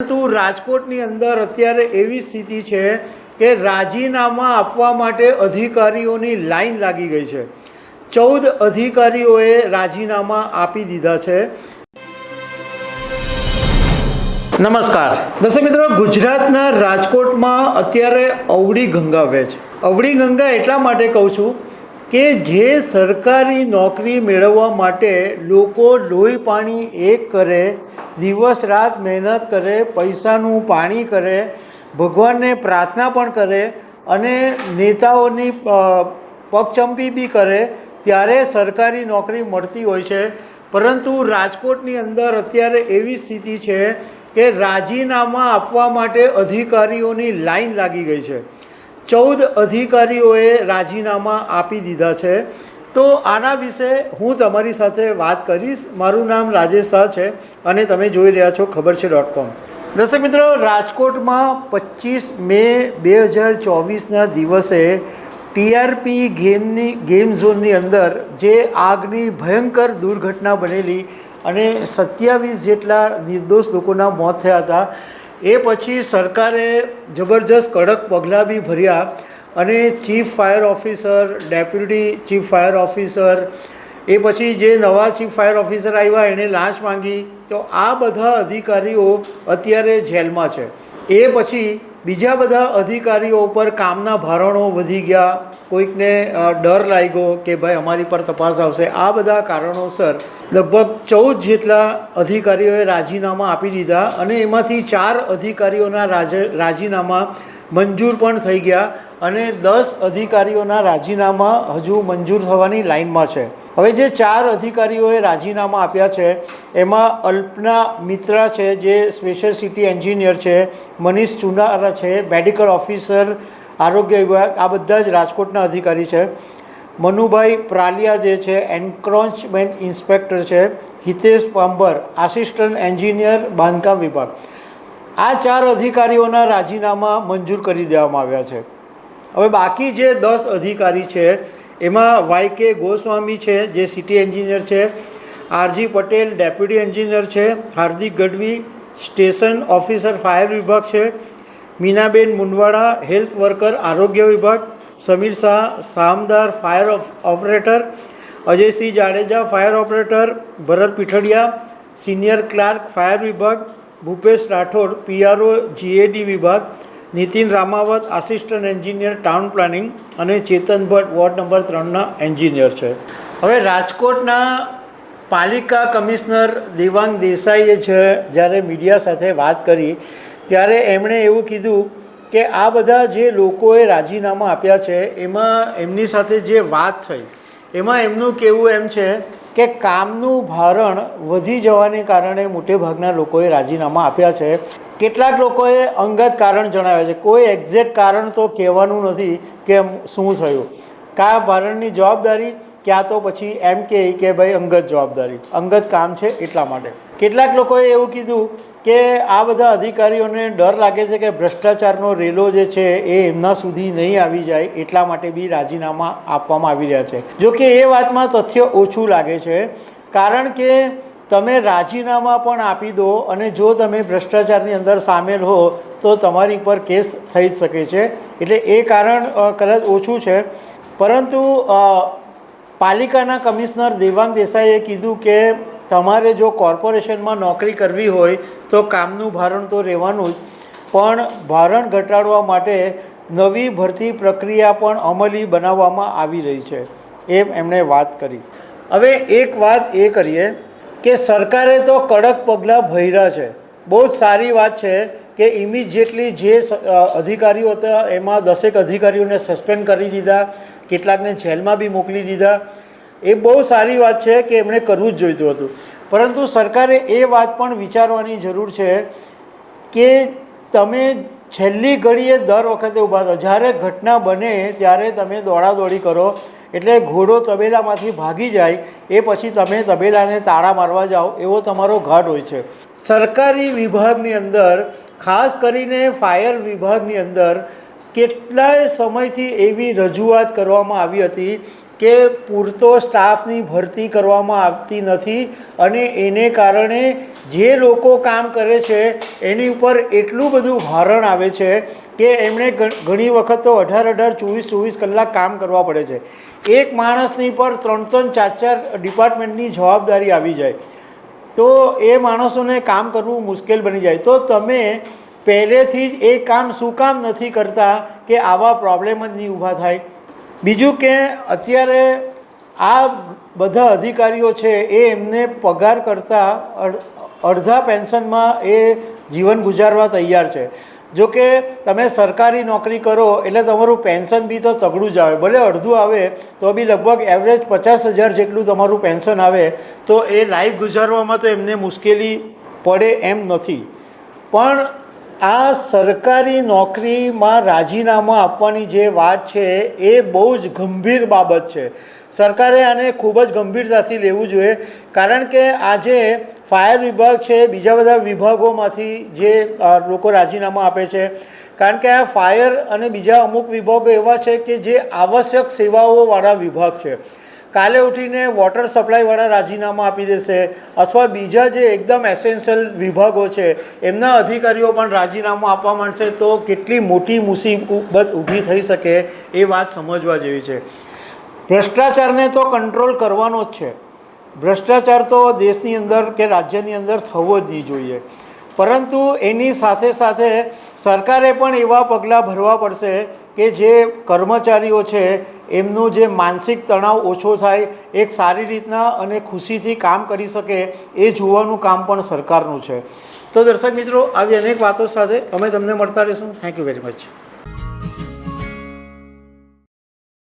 પરંતુ રાજકોટની અંદર અત્યારે એવી સ્થિતિ છે કે રાજીનામા આપવા માટે અધિકારીઓની લાઈન લાગી ગઈ છે. ચૌદ અધિકારીઓએ રાજીનામા આપી દીધા છે. નમસ્કાર. દર્શક મિત્રો, ગુજરાતના રાજકોટમાં અત્યારે અવળી ગંગા વેચ અવળી ગંગા એટલા માટે કહું છું કે જે સરકારી નોકરી મેળવવા માટે લોકો લોહી પાણી એક કરે દિવસ રાત મહેનત કરે, પૈસાનું પાણી કરે, ભગવાનને પ્રાર્થના પણ કરે અને નેતાઓની પગચંપી બી કરે, ત્યારે સરકારી નોકરી મળતી હોય છે. પરંતુ રાજકોટની અંદર અત્યારે એવી સ્થિતિ છે કે રાજીનામા આપવા માટે અધિકારીઓની લાઈન લાગી ગઈ છે. ચૌદ અધિકારીઓએ રાજીનામા આપી દીધા છે. તો આના વિશે હું તમારી સાથે વાત કરીશ. મારું નામ રાજેશ શાહ છે અને તમે જોઈ રહ્યા છો ખબર છે ડોટ કોમ. દર્શક મિત્રો, રાજકોટમાં પચીસ મે બે હજાર ચોવીસના દિવસે ટીઆરપી ગેમની, ગેમ ઝોનની અંદર જે આગની ભયંકર દુર્ઘટના બનેલી અને સત્યાવીસ જેટલા નિર્દોષ લોકોના મોત થયા હતા, એ પછી સરકારે જબરજસ્ત કડક પગલાં બી ભર્યા. અને chief fire officer, deputy chief fire officer, એ પછી જે નવા ચીફ ફાયર ઓફિસર આવ્યા એણે લાંચ માંગી. તો આ બધા અધિકારીઓ અત્યારે જેલમાં છે. એ પછી બીજા બધા અધિકારીઓ ઉપર કામના ભારણો વધી ગયા. કોઈકને ડર લાગ્યો કે ભાઈ અમારી પર તપાસ આવશે. આ બધા કારણોસર લગભગ ચૌદ જેટલા અધિકારીઓએ રાજીનામા આપી દીધા અને એમાંથી ચાર અધિકારીઓના રાજ, રાજીનામા મંજૂર પણ થઈ ગયા. અને દસ અધિકારીઓના રાજીનામા હજુ મંજૂર થવાની લાઇનમાં છે. હવે જે ચાર અધિકારીઓએ રાજીનામા આપ્યા છે, એમાં અલ્પના મિત્રા છે, જે સ્પેશિયલ સિટી એન્જિનિયર છે, મનીષ ચુનારા છે, મેડિકલ ઓફિસર, આરોગ્ય વિભાગ, આ બધા જ રાજકોટના અધિકારી છે. મનુભાઈ પ્રાલિયા જે છે, એન્ક્રોચમેન્ટ ઇન્સ્પેક્ટર છે, હિતેશ પાંબર આસિસ્ટન્ટ એન્જિનિયર, બાંધકામ વિભાગ. આ ચાર અધિકારીઓના રાજીનામા મંજૂર કરી દેવામાં આવ્યા છે. હવે બાકી જે દસ અધિકારી છે, એમાં વાય કે ગોસ્વામી છે, જે સિટી એન્જિનિયર છે, આરજી પટેલ ડેપ્યુટી એન્જિનિયર છે, Hardik Gadhvi station officer fire વિભાગ છે, મીનાબેન મુંડવાડા હેલ્થ વર્કર આરોગ્ય વિભાગ, Samir Shah Samdar fire operator, Ajaysinh Jadeja fire operator, Bharat Pithadiya, senior clerk fire વિભાગ, ભૂપેશ રાઠોડ પીઆરઓ જીએડી વિભાગ Nitin Ramavat, assistant engineer, town planning અને Chetan Bhatt, ward number ત્રણના engineer છે. હવે રાજકોટના પાલિકા કમિશનર દેવાંગ દેસાઈએ છે, જ્યારે મીડિયા સાથે વાત કરી, ત્યારે એમણે એવું કીધું કે આ બધા જે લોકોએ રાજીનામા આપ્યા છે, એમાં એમની સાથે જે વાત થઈ, એમાં એમનું કહેવું એમ છે કે કામનું ભારણ વધી જવાને કારણે મોટેભાગના લોકોએ રાજીનામા આપ્યા છે. કેટલાક લોકોએ અંગત કારણ જણાવ્યા છે. કોઈ એક્ઝેક્ટ કારણ તો કહેવાનું નથી કે શું થયું. કયા ભારણની જવાબદારી, ક્યાં તો પછી એમ કહે કે ભાઈ અંગત જવાબદારી. અંગત કામ છે એટલા માટે. કેટલાક લોકોએ એવું કીધું કે આ બધા અધિકારીઓને ડર લાગે છે કે ભ્રષ્ટાચારનો રેલો જે છે એ એમના સુધી નહીં આવી જાય એટલા માટે બી રાજીનામા આપવામાં આવી રહ્યા છે. જો કે એ વાતમાં તથ્ય ઓછું લાગે છે, કારણ કે તમે રાજીનામા પણ આપી દો અને જો તમે ભ્રષ્ટાચારની અંદર સામેલ હો તો તમારી પર કેસ થઈ જ શકે છે. એટલે એ કારણ કદાચ ઓછું છે. પરંતુ પાલિકાના કમિશનર દેવાંગ દેસાઈએ કીધું કે તમારે જો કોર્પોરેશનમાં નોકરી કરવી હોય તો કામનું ભારણ તો રહેવાનું જ. પણ ભારણ ઘટાડવા માટે નવી ભરતી પ્રક્રિયા પણ અમલી બનાવવામાં આવી રહી છે. એમ એમણે વાત કરી. હવે એક વાત એ કરીએ કે સરકારે તો કડક પગલાં ભર્યા છે. બહુ જ સારી વાત છે કે ઇમિજિએટલી જે અધિકારીઓ હતા એમાં દસેક અધિકારીઓને સસ્પેન્ડ કરી દીધા. કેટલાકને જેલમાં બી મોકલી દીધા. એ બહુ સારી વાત છે કે એમણે કરવું જ જોઈતું હતું. પરંતુ સરકારે એ વાત પણ વિચારવાની જરૂર છે કે તમે છેલ્લી ઘડીએ દર વખતે ઊભા થો જ્યારે ઘટના બને ત્યારે તમે દોડાદોડી કરો, એટલે ઘોડો તબેલામાંથી ભાગી જાય, એ પછી તમે તબેલાને તાળા મારવા જાઓ, એવો તમારો ઘાટ હોય છે. સરકારી વિભાગની અંદર, ખાસ કરીને ફાયર વિભાગની અંદર, કેટલાય સમયથી એવી રજૂઆત કરવામાં આવી હતી કે પૂરતો સ્ટાફની ભરતી કરવામાં આવતી નથી અને એને કારણે જે લોકો કામ કરે છે, એની ઉપર એટલું બધું ભારણ આવે છે કે એમણે ઘણી વખત તો અઢાર અઢાર, ચોવીસ ચોવીસ કલાક કામ કરવા પડે છે. એક માણસની પર ત્રણ ત્રણ, ચાર ચાર ડિપાર્ટમેન્ટની જવાબદારી આવી જાય. તો એ માણસોને કામ કરવું મુશ્કેલ બની જાય. તો તમે પહેલેથી જ એ કામ શું કામ નથી કરતા કે આવા પ્રોબ્લેમ જ નહીં ઊભા થાય? બીજું કે અત્યારે આ બધા અધિકારીઓ છે એ એમને પગાર કરતાં અડ- અડધા પેન્શનમાં એ જીવન ગુજારવા તૈયાર છે. જો કે તમે સરકારી નોકરી કરો એટલે તમારું પેન્શન બી તો તગડું જ આવે. ભલે અડધું આવે, તો બી લગભગ એવરેજ પચાસ હજાર જેટલું તમારું પેન્શન આવે, તો એ લાઈફ ગુજારવામાં તો એમને મુશ્કેલી પડે એમ નથી. પણ આ સરકારી નોકરીમાં રાજીનામું આપવાની જે વાત છે, એ બહુ જ ગંભીર બાબત છે. સરકારે આને ખૂબ જ ગંભીરતાથી લેવું જોઈએ, કારણ કે આજે ફાયર વિભાગ છે, બીજા બધા વિભાગોમાંથી જે લોકો રાજીનામું આપે છે. કારણ કે આ ફાયર અને બીજા અમુક વિભાગો એવા છે કે જે આવશ્યક સેવાઓવાળા વિભાગ છે. કાલે ઉઠીને વોટર સપ્લાયવાળા રાજીનામા આપી દેશે અથવા બીજા જે એકદમ એસેન્શિયલ વિભાગો છે, એમના અધિકારીઓ પણ રાજીનામું આપવા માંડશે તો કેટલી મોટી મુસીબત ઊભી થઈ શકે એ વાત સમજવા જેવી છે. ભ્રષ્ટાચારને તો કંટ્રોલ કરવાનો જ છે. ભ્રષ્ટાચાર તો દેશની અંદર કે રાજ્યની અંદર થવો જ નહીં જોઈએ. પરંતુ એની સાથે સાથે સરકારે પણ એવા પગલાં ભરવા પડશે કે જે કર્મચારીઓ છે, એમનો જે માનસિક તણાવ ઓછો થાય, એક સારી રીતના અને ખુશીથી કામ કરી શકે, એ જોવાનું કામ પણ સરકારનું છે. તો દર્શક મિત્રો, આવી અનેક વાતો સાથે અમે તમને મળતા રહીશું. Thank you very much